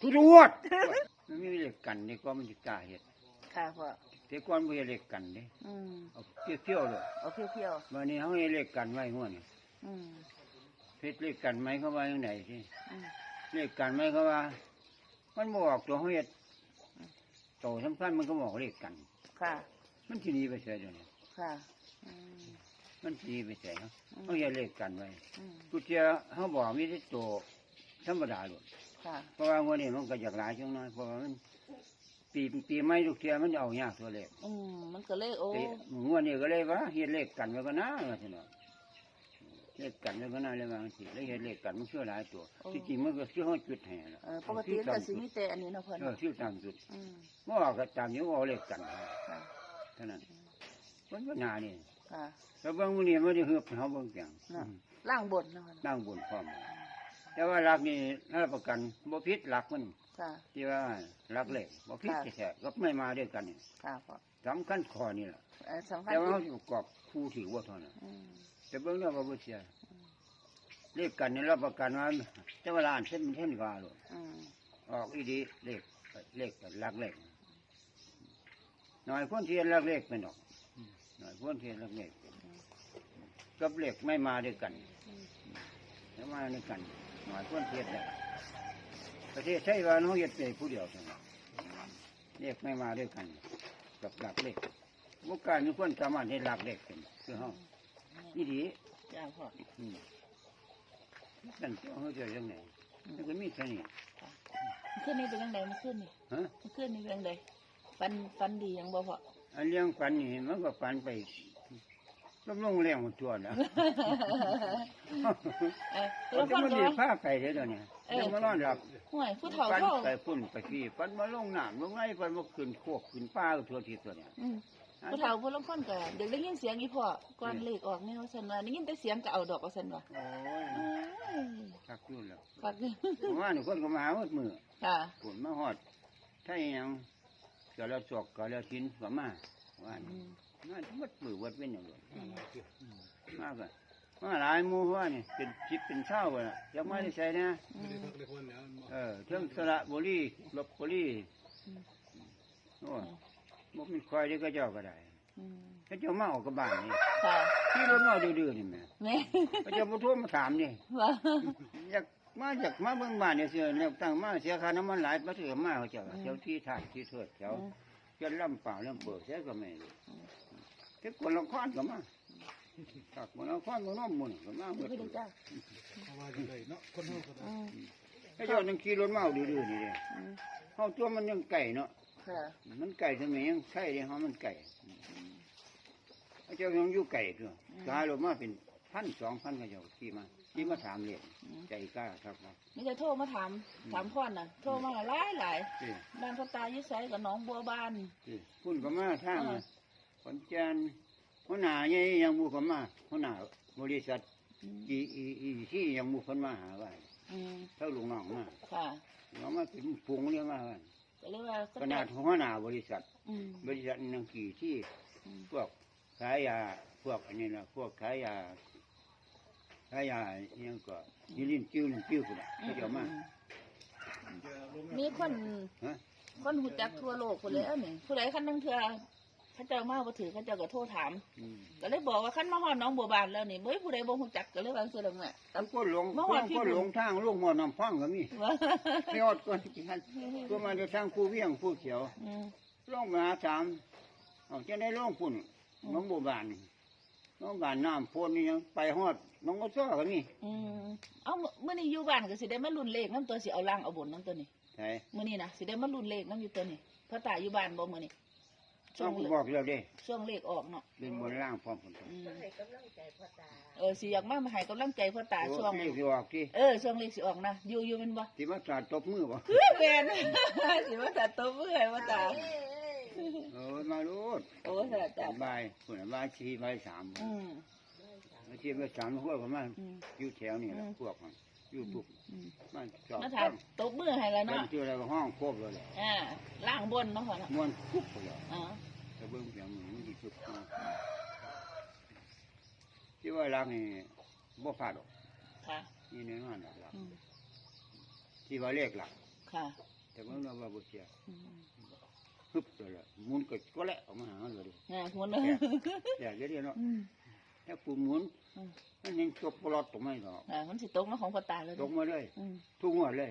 ทุรวดมันมีเลขกันนี่ก็มันจะกล้าเฮ็ดค่ะพ่อแต่ก่อนบ่เฮ็ดเลขกันเด้อืมเอาเที่ยวๆเลยเอาเพียววันนี้เขาให้เลขกันไว้หัวนี่ๆอืมเฮ็ดเลขกันไหมเขาว่าจังไดสิอืมเลขกันไหมเขาว่า มันบ่ออกตัวเขาเฮ็ดโตสำคัญมันก็บอกเลขกัน ค่ะมันสิหนีไปเสียเดี๋ยวนี้ค่ะอืมมันสิหนีไปเสียเนาะอืมเขาเฮ็ดเลขกันไว้ อืมกูเจอเขาบอกมีแต่โตธรรมดาโลดค่ะ เพราะว่าวันนี้มันก็อยากหลายจังน้อยเพราะว่ามันปีปีใหม่ทุกเทียมันเอายากตัวเลขอืมมันก็เลยโอ้ปีงวดนี้ก็เลยว่าเฮ็ดเลขกันไว้ก็น่าว่าซั่นเนาะเลขกันไว้ก็น่าเลยว่าจังซี่แล้วเฮ็ดเลขกันมันเชื่อหลายตัวที่จริงมันก็ชื่อเฮาจุดให้ล่ะเออปกติมันก็สิมีแต่อันนี้เนาะเพิ่นเออชื่อตามจุดอืมบ่ว่าก็ตามนี้เอาเลขกันค่ะเท่านั้นมันก็น่านี่ค่ะแล้วเบางมื้อนี้มันได้เฮือบให้เฮาเบิ่งจังน่ะล่างบนเนาะเพิ่นนั่งบนพร้อม แต่ว่าหลักนี่รับประกันบ่ผิดหลักมันค่ะ ที่ว่าหลักเลขบ่ผิดค่ะ แท้ๆก็ไม่มาด้วยกันนี่ค่ะพ่อสำคัญข้อนี่ล่ะเอ่อสำคัญแต่ว่าที่เขาสิประกอบคู่ถือว่าเท่านั้นอืม แต่เบิ่งแล้วก็บ่เสียเลขกันนี่รับประกันว่าแต่ว่าล้านเส้นมันเท่นกว่าโลด อืม ออกอีดีเลขเลขหลักเลขหน่อยคนเทียนหลักเลขเป็นดอกหน่อยคนเทียนหลักเลขเป็นกับเลขไม่มาด้วยกันไม่มาด้วยกัน หน่อยคนเทียนได้ประเทศไทยว่าน้องเฮ็ดได้ผู้เดียวเท่านั้นเลขไม่มาด้วยกันกับหลักเลขบุกการมีคนสามารถให้หลักเลขเป็นคือเฮาอีดีจ้าพ่ออืมนั่นเจ้าเขาจะเรื่องไหนมันก็มีแค่นี้มันขึ้นนี่เป็นยังไงมันขึ้นนี่ฮะมันขึ้นนี่เป็นยังไงฟันฟันดียังบ่พ่ออันเรื่องฝันนี่มันก็ฝันไป ลงลงแรงหมดตัวนะเออมัแล้นวจะฟันมันก็ดีผ้าไปเด้อเดี๋ยวนี้เออยังมานอนหลับห่วยผู้เฒ่าฝันเฒ่าไปพุ่นไปขี้ฝันมาลงน้ำลงไงฝันมาขึ้นโคกขึ้นป้าทั่วทิศตัวเนี่ยอืมผู้เฒ่าผู้ลางคนก็เดี๋ยวได้ยินเสียงอีพ่อก่อนเลขออกแนวซั่นว่าได้ยินแต่เสียงก็เอาดอกเอาซั่นว่าโอ้ยเอ้ยคักยุ่นแล้วคักผมว่าหนูคนก็มาหาหมดมือค่ะผลมาหอดถ้าอหยังเกลือจอกเกลือทิ้นก็มาว่าอืนี่ม น่าจะมัดมือวัดเป็นอย่างไรอืมมากอะมาหลายหมู่ว่านี่เป็นจิบเป็นเช่าไปละยังไม่ได้ใช้นะอืมเออเทิงสระบุรีลบบุรีอืมโอ้ยบ่มีคอยได้ก็เจ้าก็ได้อืมก็เจ้ามาเออกกับบ้านนี่ค่ะที่รถมาดื้อๆนี่แหม่แม่ก็เจ้าบ่โทรมาถามนี่ว่าอยากมาอยากมาเบิ่งบ้านเนี่ยเสียแล้วตั้งมาเสียค่าน้ำมันหลายมาเถือมาเขาเจ้าเจ้าที่ทางที่เถิดเจ้าอืมเจ้าลำเปล่าลำเปิดเสียก็ไม่รู้ ที่คนละค้อนก็มาตักคนละค้อนก็น้อมมุนก็มาหมไม่ดได้จ้าเพราะว่าจะได้เนาะคนเฮาก็ได้อืมให้เจ้านั่งขี่รถมาเอาดื้อๆนี่เด้อืมเฮาตัวมันยังไก่เนาะค่ะมันไก่ทำไมยังใช่เลยเฮามันไก่ให้เจ้ายังอยู่ไก่ตัวกายรถมาเป็นพันสองพันก็เจ้าขี่มาขี่มาถามเรียนใจกล้าครับครับนี่จะโทรมาถามถามพ่อน่ะโทรมาหลายหลายที่บ้านพ่อตายิ่ไสกับน้องบัวบานที่คุณก็มาทางเออขอนแก่นหัวหน้าใหญ่ยังหมู่ก็มาหัวหน้าบริษัทอืมอีอีอีที่ยังหมู่เพิ่นมาหาไว้อืมเท่าลุงน้องมาค่ะเรามาเป็นพุงเรียกมาว่าก็เลยว่าขนาดหัวหน้าบริษัท อืม บริษัทนังกี่ที่อืม พวกขายยาพวกอันนี้นะพวกขายยาขายยาอิหยังก็ยิลินจิ้วลินจิ้วคนละเขาจะเอามามีคนฮะคนหูจักทั่วโลกคนเลยเอ้านี่ผู้ใดคันนั่งเถื่อเขาเจ้ามาบ่ถือเขาเจ้าก็โทรถามอืมก็เลยบอกว่าคันมาฮอดน้องบัวบานแล้วนี่บ่มีผู้ใดบ่ฮู้จักก็เลยว่าซื่อดังน่ะทั้งคนหลงเมื่อควานนพี่คนหลงทางลงหัวน้ำฟังก็มีว่าไม่อดก่อนที่ท่านก็มาจะทางผู้เวียงผู้เขียวอืม ลงมาหาถามเอาจะได้ลงปุ่นน้องบัวบานนี่น้องบานน้ำพ่นนี่ยังไปฮอดน้องก็ซ้อก็มีอืมเอามื้อนี้อยู่บ้านก็สิได้มาลุ้นเลขนํตัวสิเอาล่างเอาบนนํตัวนี้ ใช่มื้อนี้นะสิได้มาลุ้นเลขนํอยู่ตัวนี้พ่อตาอยู่บ้านบ่มื้อนี้ ช่ต้วองงบอกเราเด้ช่วงเลขออกเนาะเป็นบนล่างพร้อมคนอืมเออสิอยากมามาให้กำลังใจพ่อตาช่วงที่ที่ออกที่เออช่วงเลขสิออกนะอยู่อยู่แมันบ่ที่มาตราดตบมือบ่เฮ้ยแม่นสิมาตัดตัวเมื่อยพ่อตาเออมาลูดโอ้สาจัจ้ะบายคนละบายชีบายสามอืมบายชีบายสามพวกประมาณอืมอยู่แถวนี่แหละอืมพวกมันอ ยู่ปุกอืมมันจอดมาถามตบมือให้แล้วเป็นเนาะชื่ออะไรก็ห้องครบเลยแหละอ่าล่างบนเนาะพ่อเนาะม้วนคุบไปเลยอ๋อจะเบิ่งเสียงมันดีสุดมาที่ว่ารักนี่บ่พลาดหรอกค่ะนี่แน่นอนหลักอืมที่ว่าเลขหลักค่ะค่ะแต่ว่าเราว่าบ่เสียอืมฮึบเลยล่ะหมุนก็ก็แหละออกมาหาเลยดิอ่าหัวเนอะอยากจะเรียนเนาะ อืมถ้าปูหมุนอืม มันยังตกปลอดตรงไม่หรอกอ่ามันสิตกเนาะของพ่อตาเลยตกมาเลยอืมทุกงวดเลย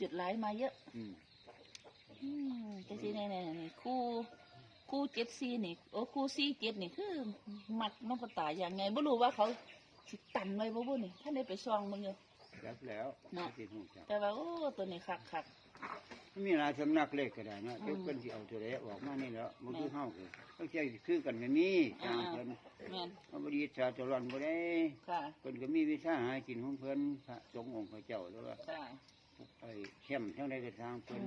จุดหลายมาเยอะอืมอืมจังซี่แน่ๆนี่คู่ คู่เจ็ดซีนี่ โอ้คู่ซีเจ็ดนี่คือมักน้องพ่อตาอย่างไงบ่รู้ว่าเขาสิตันไว้บ่บุนี่ท่านได้ไปซ่องมึงอยู่ รับแล้วเนาะที่หูจักแต่ว่าโอ้ตัวนี้คักคัก มันมีหลายสำนักเลขก็ได้นะอืมเจ้าเพิ่นสิเอาตัวใดออกมานี่แหล้วมันคือเฮาคือต้องใช้คือกันไม่มีตามเพิ่นแม่นมันบ่ดีชาตลอดบ่ได้ค่ะเพิ่นก็มีวิชาหากินของเพิ่นพระสงฆ์องค์พระเจ้าแล้วว่าค่ะไอ้เข้มทั้งใดก็ทางอืเพิ่นม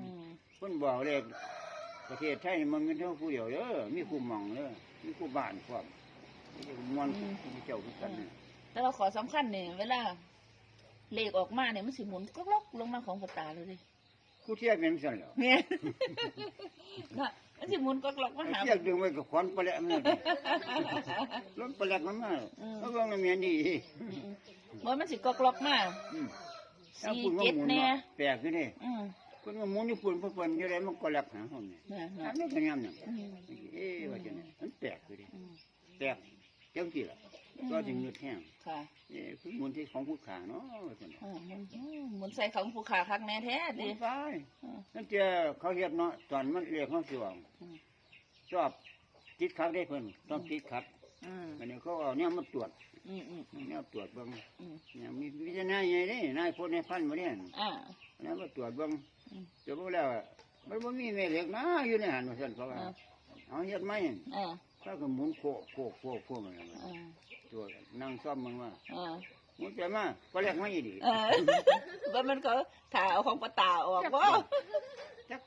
เพิ่นบอกเลขประเทศไทยนี่มันเป็นเท่าผู้เดียวเด้อมีคู่หม่องเด้อมีคู่บ้านพร้อมมีมวนคู่พระเจ้าคือกันน่ะแต่ว่าขอสำคัญนี่เวลาเลขออกมาเนี่ยมันสิหมุนก็ล็อกลงมาของพ่อตาเลยดิ คู่เทียบเป็นซั่นแหล้วเนี่ยน่ะมันสิหมุนก็ล็อกมาไอ้หา เทียบดึงไว้กับขอนปลาแหลมนี่รถปลาแหลมมันมาอืมเอาเบิ่งแล้วแม่นดีว่ามันสิก็ล็อกมาอืมสี่เจ็ดแน่แปลกอยู่นี่อืมคนก็หมุนอยู่ปุ่นเพิ่นอยู่ได้มันก็แหลกหาเฮานี่น่ะอัน่ะนนี้ก็ยามนั่นอืมเอ๊ะว่าจังได๋มันแปลกอยู่ดิอืมแปลกจังซี่ล่ะ ก็จึงนึกแห้งค่ะเอ๊ะคือหมุนที่ของผู้ขาเนาะว่าจังได๋อืมหมุนอืมหมุนใส่ของผู้ขาคักแน่แท้ดีดิไปอืมนั่นเจ้าเขาเฮ็ดเนาะตอนมันเรียกเขาสิว่าอืมชอบติดขัดได้เพิ่นต้องติดขัดอืมอันนี้เขาเอาเนี่ยมาตรวจอืมอืมเนี่ยตรวจเบิ่งอืมเนี่ยมีวิจารณาใหญ่เด้นายพลนายพันบ่เนี่ยอ่าอันนั้นมาตรวจเบิ่งอืมเดี๋ยวบ่แล้วมันบ่มีแม่เหล็กนะอยู่ในหันว่าซั่นเขาว่าอ่าเอาเฮ็ดไหมอ่าถ้าก็หมุนโคโคโคโคมันน่ะอ่า ตัวนั่งซ่อมมึงว่าอ่าหมุนไปมาก็แลกมาอีดีเออว่ามันก็ถ่าเอาของปลาตาออกว่าจัก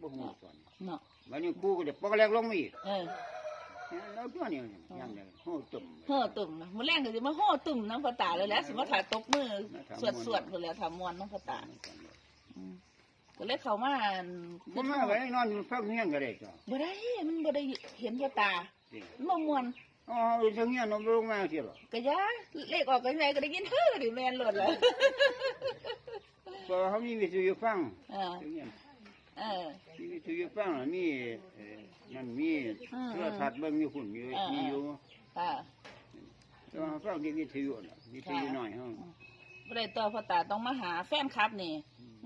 บ่ฮู้ตอนเนาะวันนี้กูก็จะปอกแลกลงมาอีกเออแล้วตัวนี้ยังไงโหตุ่มเฮ้อตุ่มนะมื้อแรงก็สิมาโห่ตุ่มน้ำปลาตาเลยแหล้วสิมาถ่ายตกมือสวดสวดๆพุ่นแหล้วทำมวนน้ำปลาตาอืมก็เลยเข้ามาอั่นบ่มาไว้นอนอยู่ฟังเฮียนก็ได้จ้ะบ่ได้มันบ่ได้เห็นปลาตาจริงมันบ่มวน อ๋ออยู่ทางเฮียนบ่ลงมาสิหรอกก็ยาเลขออกกันไงก็ได้ยินเฮ้อดิแม่นโลดเลยเพราะว่าเขามีวิทยุฟังเออทางเฮียนเออ มีวิทยุฟังแล้วมีเอ่อนั่นมีอืม โทรทัศน์เบิ่งอยู่พุ่นมีอ่ามีมีอยู่ค่ะแต่ว่าฟังที่วิทยุน่ะวิทยุน้อยเฮาบ่ได้ตัวพ่อตาต้องมาหาแฟนคลับนี่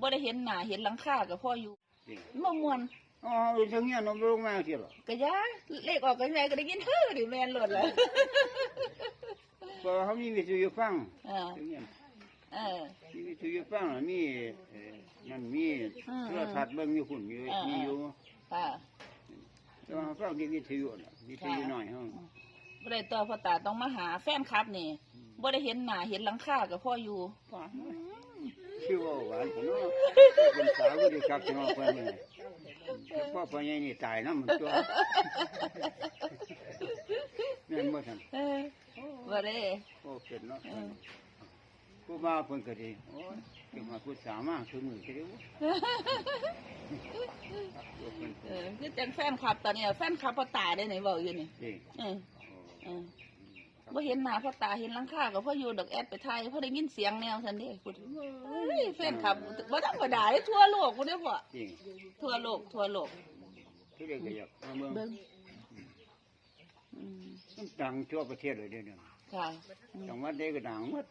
บ่ได้เห็นหน้าเห็นหลังคาก็พออยู่จริงมันบ่มวน อ๋ออยู่ทางเฮียนบ่ลงมาสิหรอกก็ยาเลขออกกันไงก็ได้ยินเฮ้อดิแม่นโลดเลยเพราะว่าเขามีวิทยุฟังเออทางเฮียนเออมีวิทยุฟังแล้วมีเอ่อนั่นมีอืม โทรทัศน์เบิ่งอยู่พุ่นมีอ่ามีมีอยู่ค่ะแต่ว่าฟังที่วิทยุน่ะวิทยุน้อยเฮาบ่ได้ตัวพ่อตาต้องมาหาแฟนคลับนี่บ่ได้เห็นหน้าเห็นหลังคาก็พออยู่ชื่อว่าหวานผมเนาะเป็นสาวก็ดีครับพี่น้องเพื่อนนี่แต่ พ่อพ่อใหญ่นี่ตายนะมันตัวแม่นบ่ทันเออบ่ได้โอ้เป็นเนาะเออผู้มาเพิ่นก็ดีโอ้ยถึงมาพูดสามาคือมือก็ไดีวะเออคือจังแฟนคลับตอนนี้แฟนคลับพ่อตายได้ไหนเว้าอยู่นี่นี่เออเออ บ่เห็นหน้าพ่อตาเห็นหลังคาก็พออยู่ดอกแอดไปไทยพอได้ยินเสียงแนวซั่นเด้พูดเฮ้ยแฟนคลับบ่ธรรมดาเด้ทั่วโลกพุ่นเด้อพ่อจริงทั่วโลก ทั่วโลกทุเรียนก็อยากมาเมืองเบิ่งอืมมันดังทั่วประเทศเลยเดี๋ยวนี้ค่ะอืมจังหวัดใดก็ดังหมด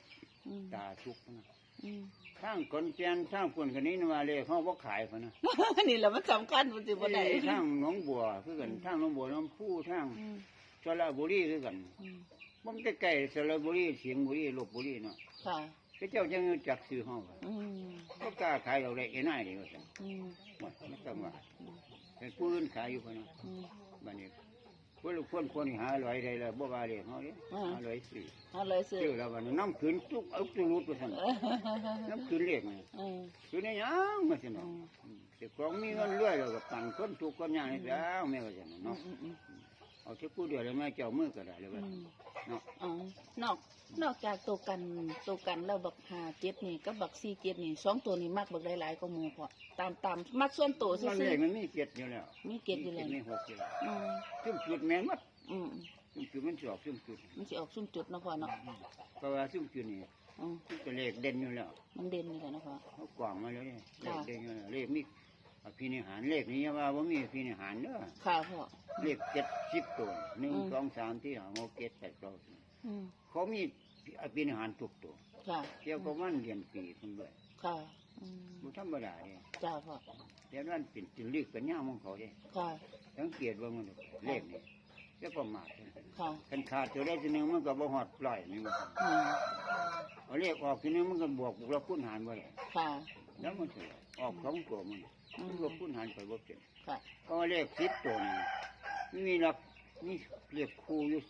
อืมตาทุกนะอืมทางคนเปลี่ยนทางคนคนนี้มาเลยเขาบ่ขายพะนะนี่แหละมันสำคัญมันสิบ่ได้เอ้ยทางหนองบัวคือกันทางหนองบัวน้ำพูทางอืมสระบุรีคือกัน อืม มันใกล้ๆสระบุรีเสียงบุรีลบบุรีเนาะค่ะพระเจ้าจังจักซื้อห้องอืมก็กล้าขายเอาได้เอ็นไอ้เดียวสั่นอืมว่าไม่ต้องว่าเป็นผู้อื่นขายอยู่พะนะอืมบัดนี้คนลูกคนคนหาลอยได้แล้วบ่ว่าเลยเฮาเด้อ่าหาลอยซื้อเอาเลยซื้อซื้อแล้วบัดนี้น้ำขึ้นทุกเอาตุลุดไปสั่นน้ำขึ้นเรียกนี่อืมคือในหยังมาซั่นอืเนาะมอืมแต่ของมีเงินรวยแล้วก็ปันคนทุกข์คนยากนี่แล้วแม่ว่าซั่นน่ะอืเนาะมอืมอืม เอาที่ผู้เดียวแล้วแม่เจ้ามือก็ได้เลยว่าอืมเนาะอ๋อนอก นอกจากตัวกันตัวกันแล้วบักหาเจ็ดนี่กับบักสี่เจ็ดนี่สองตัวนี้มักบักหลายๆก็หมูพอตามตามมักส่วนตัวซื่มันอเลยมันมีเกียรติอยู่แล้วๆมีเจ็ดอยู่แล้วมีหกอยู่แล้วอืมซุ่มจุดแม่นหมดอืมซุ่มจุดมันสิออกซุ่มจุดมันสิออกซุ่มจุดเนาะพ่อเนาะเพราะว่าซุ่มจุดนี่อืมมันก็เลขเด่นอยู่แล้ว มันเด่นนี่แหละเนาะพ่อเขากว่างมาแล้วเนี่ยเลค่ะขเด่นอยู่แล้วเลขมี อภินิหารเลขนี้ว่าว่ามีอภินิหารเด้อค่ะพ่อ เลขเจ็ดสิบตัวหนึ่งอืม สองสามที่หาโมเจ็ดแปดเก้าสิบอืมเขามีอภินิหารทุกตัวค่ะเกี่ยวกับวันเรียนปีคนด้วยค่ะอืมบุธรรมดาเนี่ยจ้าพ่อเดี๋ยวนั้นเป็นจิลีกเป็นย่ามของเขาเด้ค่ะสังเกตว่ามันเลขนี่แล้วก็มาดค่ะคันขาดตัวได้ทีหนึงมันก็บ่ฮอดปล่อยนี่มันอืมเอาเลขออกทีหนึงมันก็บวกบวกแล้วคูณหารบ่ได้ค่ะแล้วมันสิออกสองตัวมัน อืมันมก็คูณหารไปบ่เป็นค่ะก็เลขสิบตัวนี่มีหลักมีเลขคู่อยู่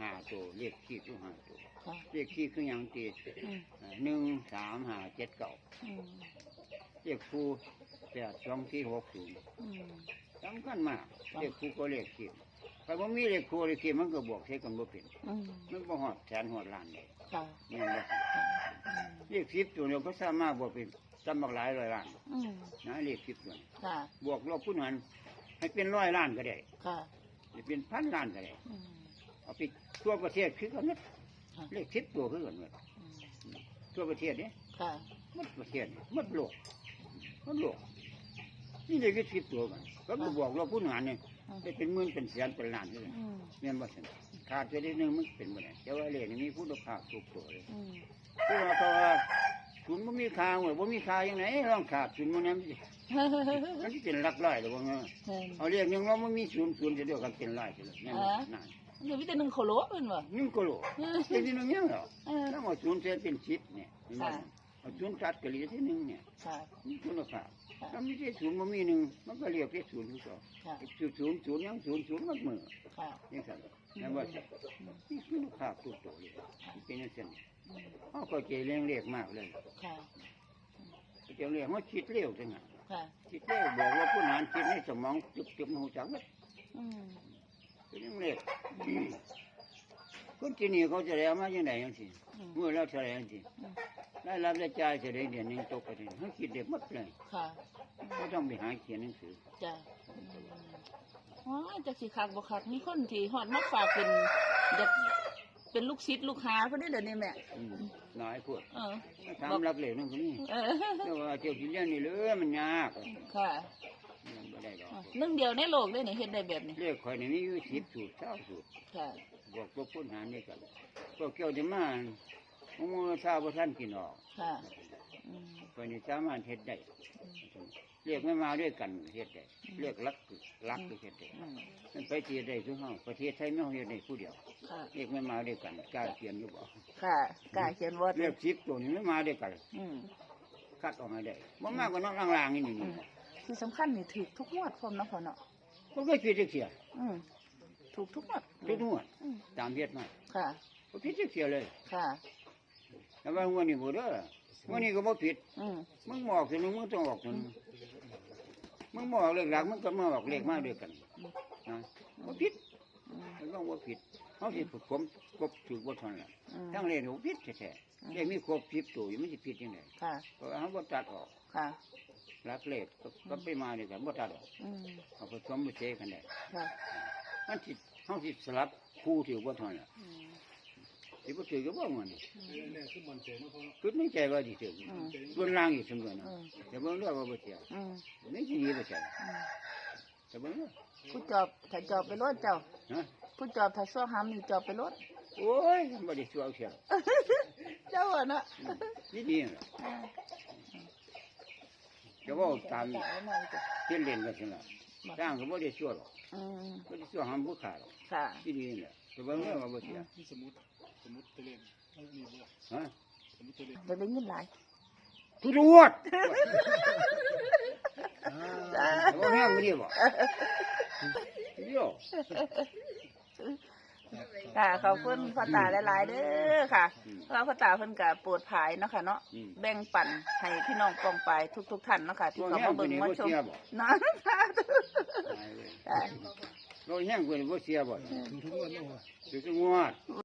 ห้าตัวเลขคีอยู่ห้าตัวค่ะ เลขคีคือหยังตีอืมหนึ่งสามห้าเจ็ดเก้าอืมเลขคู่แปดสองสี่หกศูนย์อืม สำคัญมากเลขคู่ก็เลขคีถ้าบ่มีเลขคู่เลขคีมันก็บวกใช้กันบ่เป็นอืมมันบ่ฮอดแสนฮอดล้านเลยค่ะ นี่นบ่ค่ะอืมเลขสิบตัวเดียวก็สามารถบวกเป็น จำบักหลายร้อยล้านอืมนะเลขสิบตัวนี้ค่ะบวกลบคูณหารให้เป็นร้อยล้านก็ได้ค่ะให้เป็นพันล้านก็ได้อืม เอาไปทั่วประเทศคือกันหมดค่ะ เลขสิบตัวคือกันหมดอืมทั่วประเทศเนี่ยค่ะหมดประเทศเนี่ยหมดโลกหมดโลกนี่เลขสิบตัวกันก็ไปบวกลบคูณหารเนี่ยอืมได้เป็นหมื่นเป็นแสนเป็นล้านเลย อืมเนี่ยบ่ซั่นขาดตัวนิดนึงมันเป็นบ่ได้แต่ว่าเลขนี่มีคุณภาพทุกตัวเลยอืมคือว่าเขาว่าศูนย์บ่ มีค่าเว้ยบ่มีค่ายังไงลองขาดศูนย์มันนั้นมันสิมันสิเป็นหลักร้อยหรือว่าไงเห็นเอาเรียกยังเราไม่มีศูนย์ศูนย์จะเดียวกันเป็นร้อยเสียเลยนั่นอ๋อนั่นเดี๋ยวมีแต่หนึ่งโคโลเป็นบ่หนึ่งกิโลเป็นที่หนึ่งยังเหรอเออถ้าเอาศูนย์เสียเป็นสิบเนี่ยเห็นไหมค่ะเอาศูนย์ตัดก็เหลือที่หนึ่งเนี่ยค่ะนี่คุณภาพค่ะถ้ามีที่ศูนย์มันมีหนึ่งมันก็เรียกที่ศูนย์ทุกตัวค่ะศูนย์ศูนย์ศูนย์ยังศูนย์ศูนย์มัดมือค่ะยังสั่น นั่นว่าสินี่คุณภาพทุกตัวเลยมันเป็นอย่างนั้นอืมเขาก็เจเลี้ยงเรียกมากเลยค่ะเจเรียกเขาคิดเร็วจังหวะค่ะคิดเร็วบอกว่าผู้นานคิดในสมองจุบจุบหูจักหมดอืมเป็นเรื่องเล็กคนที่นี่เขาจะแล้วมาอย่างไรอย่างสิอืมเมื่อเราแสดงสิอืมได้รับได้จ่ายจะได้เดือนหนึงตกไปทีเขาคิดเด็กหมดเลยค่ะเขาต้องไปหาเขียนหนังสือจ้ะอืม ว้ายจักสิคักบ่คักมีคนที่ฮอดมาฝากเป็นเด็กเป็นลูกศิษย์ลูกหาเพิ่นได้เดี๋ยวนี้แม่อืมหลายพวกเออ ถามรับเหลวนั่นคนนี้เออ แต่ว่าเจ้าที่เรียนนี่เลยมันยากค่ะเรียนไม่ได้หรอกอะหนึ่งเดียวในโลกเลยนี่เฮ็ดได้แบบนี้เรียกคอยนี่มีอยู่สิบสูตรเก้าสูตรค่ะบอกพวกผู้หานี่กันพวกเกี่ยวจะมาโอ้โหทราบว่าท่านกินออกค่ะอืมคนนี้สามารถเฮ็ดได้ เรียกไม่มาด้วยกันเฮ็ดได้เรียกรักรักคือเฮ็ดได้อืมมันไปเทียได้ทุกห้องประเทศไทยไม่เอาเฮ็ดได้ผู้เดียวค่ะ เรียกไม่มาด้วยกันกล้าเขียนอยู่บ่ค่ะกล้าเขียนวอดเรียกสิบตัวนี้ไม่มาด้วยกันอืมคัดออกมาได้บ่มากกว่าน้องล่างๆนี่นี่อืมที่สำคัญนี่ถูกทุกงวดพร้อมเนาะพ่อเนาะก็เคยคิดจักเสียอืมถูกทุกงวดทุกงวดอืมตามเฮ็ดมาค่ะบ่คิดจักเสียเลย ค่ะแต่ว่างวดนี้บ่เด้อวันนี้ก็บ่ผิดอืมมึงบอกสิมึงมึงต้องออกมัน มึงบอกเลขหลักมึงก็มาออกเลขมาด้วยกันนะบ่ผิดอืมมันต้องบ่ผิดเขาสิฝึกผมครบถูกบ่ทันล่ะอืมทั้งเลขบ่ผิดแท้ๆเลขมีครบ10ตัวอยู่มันสิผิดจังไดค่ะเพราะว่าเขาบ่ตัดออกค่ะหลักเลขก็ก็ไปมาด้วยกันบ่ตัดออกอืมเอาผสมไปเจกันได้ค่ะมันสิเขาสิสลับคู่ถือบ่ทันล่ะอืม สิบ่ถือก็บ่มันนี่แน่ๆคือมันใจเนาะพ่อเนาะคิดในใจว่าสิถืออืมบนล่างอีกซั่นบ่นะอืมแต่เบิ่งเด้อว่าบ่เสียอืมไม่สิดีบ่ใช่อืมแต่เบิ่งเด้อผู้จอบถ้าจอบไปรถเจ้าฮะผู้จอบถ้าซ้อหามนี่จอบไปรถโอ้ยบ่ได้ชัวเชียวเจ้าอะเนาะนี่ดีน่ะอ่าจะเว่าตามจ่ายหน่อยจ้ะเล่นเล่นกันสิล่ะจ้างก็บ่ได้ชัวหรอกอืมบ่ได้ชัวหามผู้ขาหรอกค่ะนี่ดีน่ะแต่เบิ่งเด้อว่าบ่เสียที่สมมุติ สมมุติตัวเล่นเอามีบ่ฮะสมมุติตัวเล่นจะได้เงินหลายทุรวดอ่าแต่ว่าแห้งบ่ดีบ่เดี๋ยวค่ะขอบคุณพ่อตาหลาย ๆ เด้อค่ะเพราะว่าพ่อตาเพิ่นก็ปวดภายเนาะค่ะเนาะอืมแบ่งปันให้พี่น้องกองไปทุก ๆ ท่านเนาะค่ะที่บ่เขาแห้งมากว่าเบิ่งนี้มาบ่ชมเสียบ่เนาะค่ะตายเลยค่ะบ่แห้งกว่านี้บ่เสียบ่ถึงทุกวันเนาะถึงจะงวด